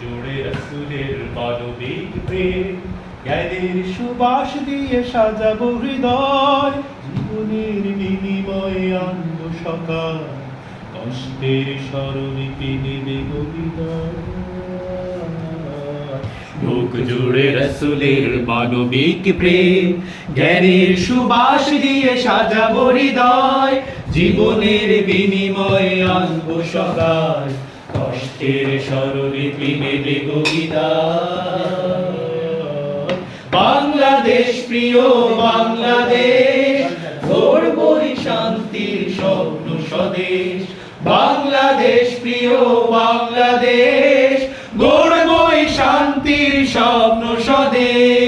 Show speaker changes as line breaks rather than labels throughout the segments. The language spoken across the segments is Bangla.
জোড়ে রসুলের প্রেম জ্ঞানের সুবাস দিয়ে সাজাবো হৃদয় জীবনের বিনিময়ে আনন্দ সকাল কষ্টের স্মরণীতি দেবে গভীর
বুক জুড়ে রসুলের মানবিক প্রেম, জ্ঞানের সুবাস দিয়ে সাজাবো হৃদয়, জীবনের বিনিময়ে আনব সকাল কষ্টের নেবে গবিদায় বাংলাদেশ, প্রিয় বাংলাদেশ গড়বই শান্তির স্বপ্ন স্বদেশ। বাংলাদেশ, প্রিয় বাংলাদেশ শান্তির স্বপ্ন স্বদেশ।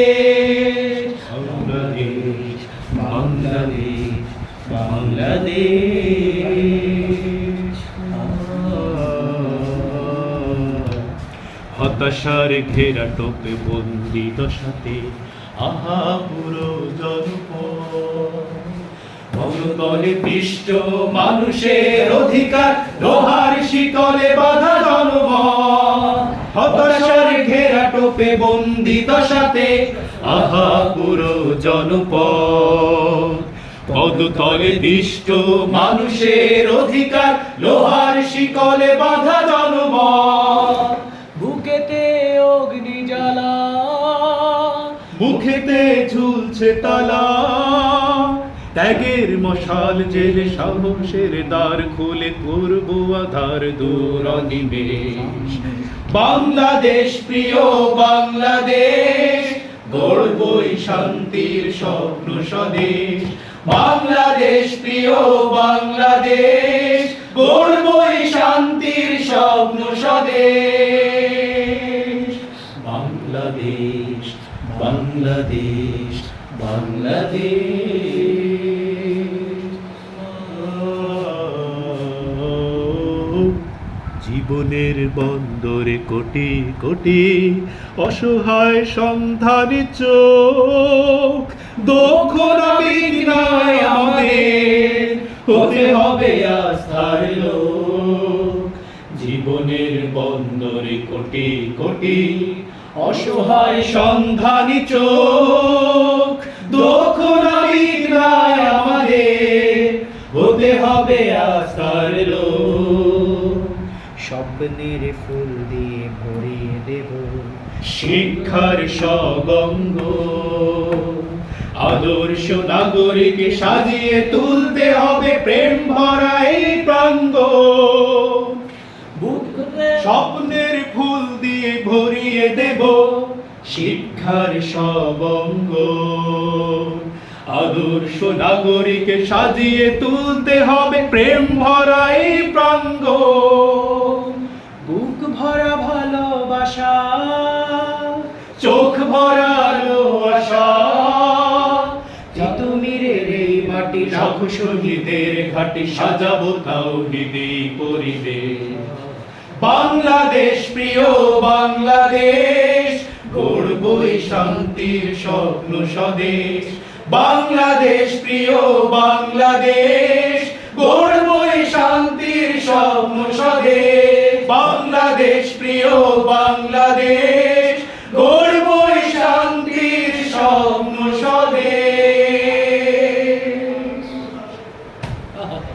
হতাশার ঘেরা টোপে বন্দি দশাতে আহা পুরো জনপদ।
মমতলে পিষ্ট মানুষের অধিকার লোহার টোপে বন্দি দশাতে আহা পুরো জনপদ। পদতলে পিষ্ট মানুষের অধিকার লোহার শিকলে বাধা জনমন
বুকেতে অগ্নি জ্বালা।
মুখেতে ঝুলছে তালা। ত্যাগের মশাল জেলে সাহসের দ্বার খুলে করব আধার দূর
অনিমেষ। বাংলাদেশ, প্রিয় বাংলাদেশ গড়বই শান্তির স্বপ্ন স্বদেশ। বাংলাদেশ, প্রিয় বাংলাদেশ গড়বই শান্তির স্বপ্ন স্বদেশ। বাংলাদেশ বাংলাদেশ বাংলাদেশ।
জীবনের বন্দরে কোটি কোটি অসহায় সন্ধানে চোখ। দক্ষ নাবিক নয় আমাদের,
হতে হবে আস্থার লোক। জীবনের বন্দরে কোটি কোটি অসহায় সন্ধানী চোখ। দক্ষ নাবিক নয় আমাদের, হতে হবে আস্থার লোক।
স্বপ্নের ফুল দিয়ে ভরিয়ে দেব।
শিক্ষার সগঙ্গ, আদর্শ নাগরিক সাজিয়ে তুলতে হবে প্রেম ভরা এই প্রাঙ্গ। স্বপ্নের ফুল দিয়ে ভরিয়ে দেব শিক্ষার সবঙ্গ আদর্শ নাগরিক সাজিয়ে তুলতে হবে প্রেম ভরা এই প্রাঙ্গ।
ভরা ভালোবাসা,
চোখ লাখ শহীদের সাজাবো বাংলাদেশ, প্রিয় বাংলাদেশ গড়বই শান্তির স্বপ্ন স্বদেশ। বাংলাদেশ, প্রিয় বাংলাদেশ প্রিয় বাংলাদেশ।